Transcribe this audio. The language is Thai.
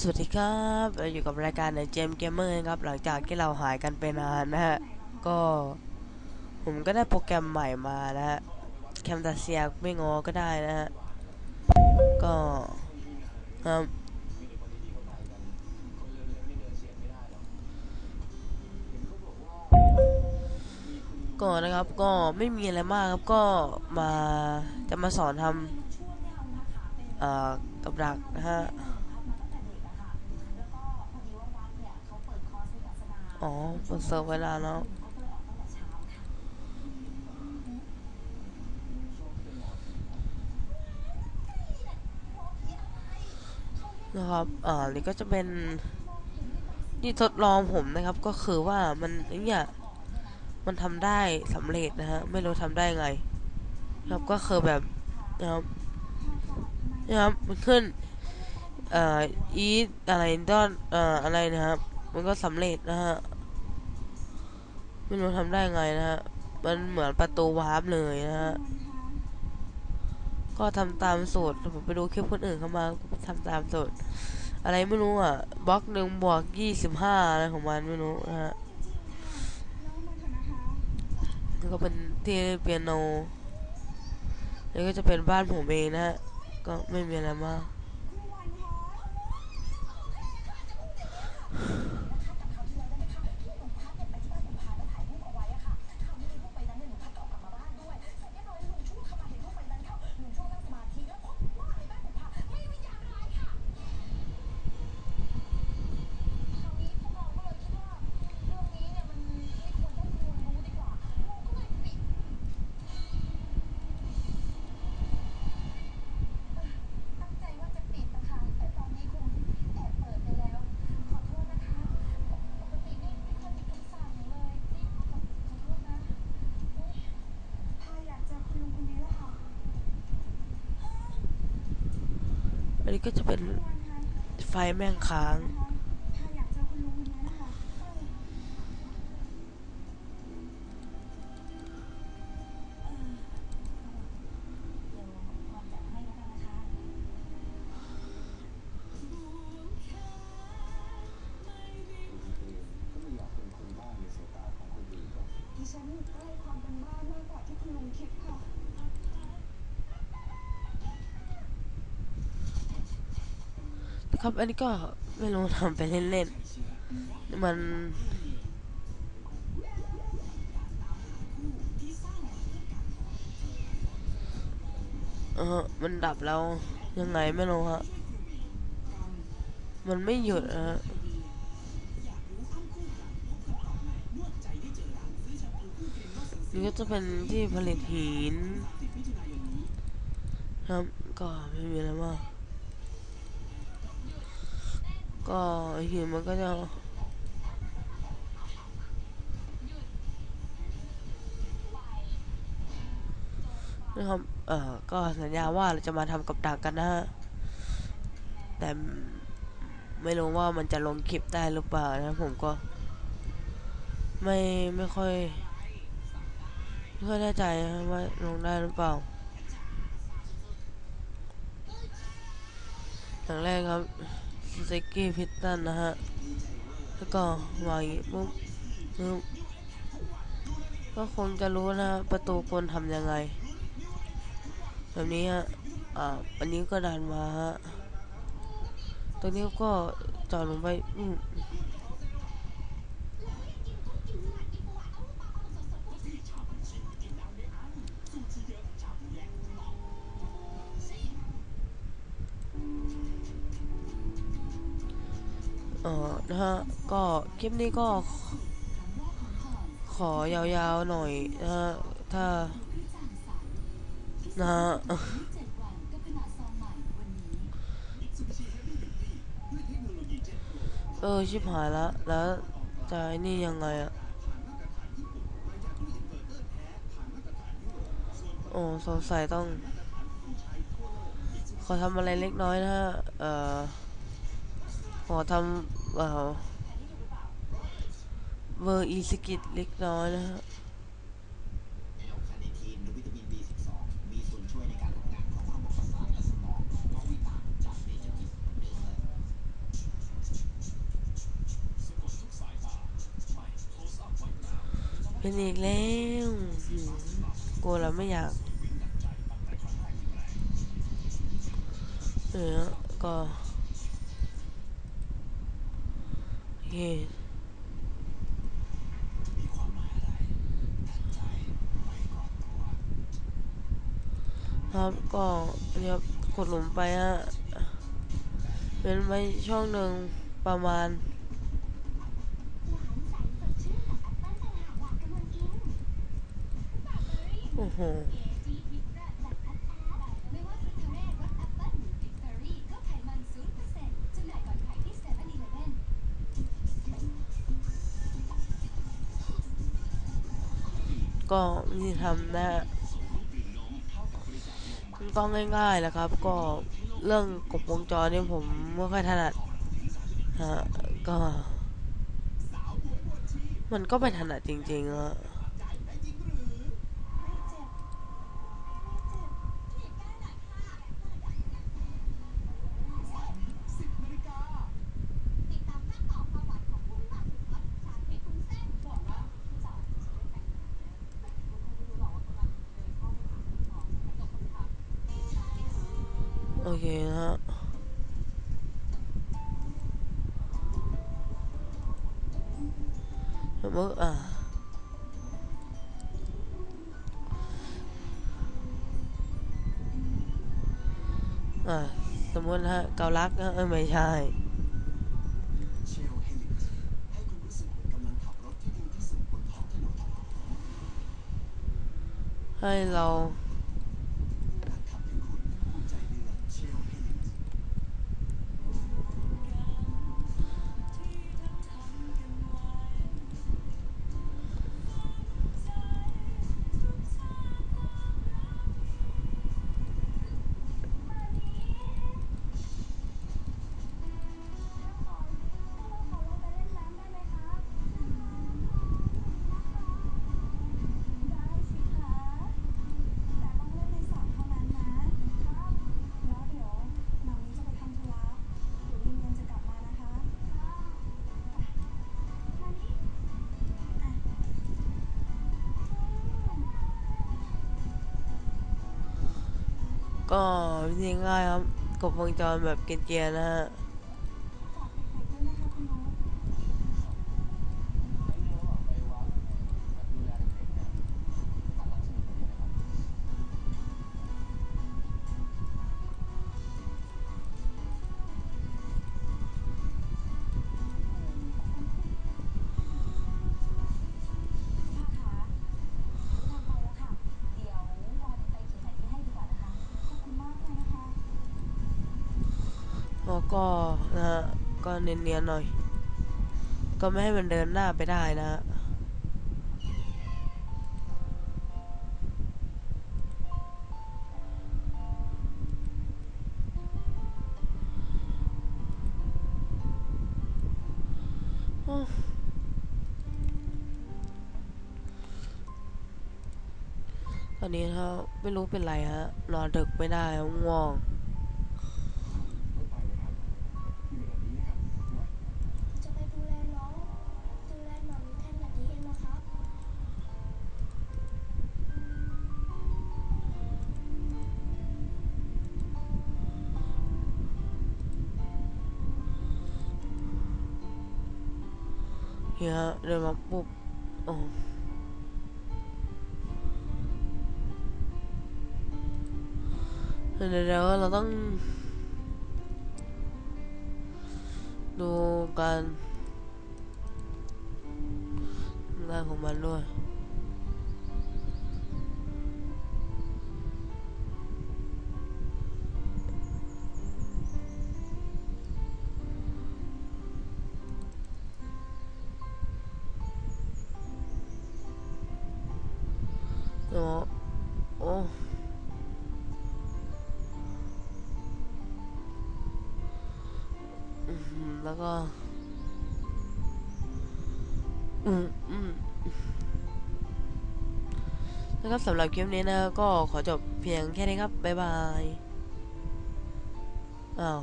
สวัสดีครับเราอยู่กับรายการในเจมเกมเมอร์ครับ หลังจากที่เราหายกันไปนานนะฮะ ก็ ผมก็ได้โปรแกรมใหม่มานะฮะ แคมตาเซียไม่งอก็ได้นะฮะ ก็ครับก็นะครับก็ไม่มีอะไรมากครับก็มาจะมาสอนทำเอ่อกับดักนะฮะ อ๋อ เปิดเซิร์ฟไว้แล้วนะครับ อ่า นี่ก็จะเป็น นี่ทดลองผมนะครับ ก็คือว่ามันเนี่ยมันทำได้สำเร็จนะฮะ ไม่รู้ทำได้ไง ครับ ก็คือแบบนะครับ นะครับ มันขึ้น เอ่อ อีอะไรดอนเอ่อ อะไรนะครับ มันก็สำเร็จนะฮะ ไม่รู้ทำได้ไงนะฮะ มันเหมือนประตูวาร์ปเลยนะฮะ ก็ทำตามสูตร ผมไปดูคลิปคนอื่นเข้ามาทำตามสูตร อะไรไม่รู้อะ บล็อกหนึ่งบวกยี่สิบห้าอะไรของมันไม่รู้นะฮะแล้วก็เป็นที่เปียโนแล้วก็จะเป็นบ้านผมเองนะฮะ ก็ไม่มีอะไรมาก ตั้งใจว่าจะปิดนะคะ แต่ตอนนี้คงแอบเปิดไปแล้ว ขอโทษนะคะ ปกตินี่ไม่ค่อยมีคำสั่งเลยนี่ขอขอโทษนะอุ๊ยพาอยากเจอคุณลุงคนนี้แล้วค่ะ อันนี้ก็จะเป็นไฟแม่งค้างนะคะพาอยากเจอคุณลุงคนนี้นะคะเออเดี๋ยวพรจัดให้แล้วกันนะคะดิฉันอยู่ใกล้ความเป็นบ้านมากกว่าที่คุณลุงคิดค่ะ ครับอันนี้ก็ไม่รู้ทำไปเล่นๆมันเออมันดับแล้วยังไงไม่รู้ฮะ มันไม่หยุดนะฮะนี่ก็จะเป็นที่ผลิตหินครับก็ไม่มีอะไรมาก ก็หินมันก็จะนะครับ เอ่อ ก็สัญญาว่าเราจะมาทำกับดักกันนะฮะ แต่ไม่รู้ว่ามันจะลงคลิปได้หรือเปล่านะผมก็ ไม่ไม่ค่อยไม่ค่อยแน่ใจนะว่าลงได้หรือเปล่าอย่างแรกครับ สกี้พิตตันนะฮะ แล้วก็วางอย่างงี้ปุ๊บปุ๊บก็คงจะรู้นะฮะประตูคนทำยังไง แบบนี้ฮะ อ่า อันนี้ก็ดันมาฮะ ตรงนี้ก็จอดลงไปอืม เออนะฮะก็คลิปนี้ก็ ขอยาวๆหน่อยนะฮะถ้านะฮะเออชิบหายแล้วแล้วจะนี่ยังไงอะโอ้สงสัยต้อง ขอทำอะไรเล็กน้อยนะฮะ เอ่อ ขอทำเอ่อเบอร์อีสกิดเล็กน้อยนะฮะเป็นอีกแล้วกลัวเราไม่อยากเออก็ โอเคครับก็เรียบขุดหลุมไปฮะเป็นไปช่องหนึ่งประมาณโอ้โห ก็นี่ทำนะฮะก็ง่ายๆแหละครับ ก็เรื่องกบวงจรนี่ผมไม่ค่อยถนัดฮะก็ มันก็ไม่ถนัดจริงๆอะ โอเคนะฮะสมมติอ่าอ่าสมมตินะฮะเกาลักนะเอ้ยไม่ใช่ เชลเฮลิคให้คุณรู้สึกเหมือนกำลังขับรถที่ดีที่สุดบนท้องถนน ให้เรา ก็วิธีง่ายครับกบวงจรแบบเกรียนๆนะฮะ ก็นะฮะก็เนียนๆหน่อย ก็ไม่ให้มันเดินหน้าไปได้นะฮะตอนนี้นะฮะไม่รู้เป็นไรฮะนอนดึกไม่ได้ง่วง เฮียเดินมาปุ๊บโแล้วก็ อืมอืมนะครับสำหรับคลิปนี้นะก็ขอจบเพียงแค่นี้ครับ บ๊ายบาย อ้าว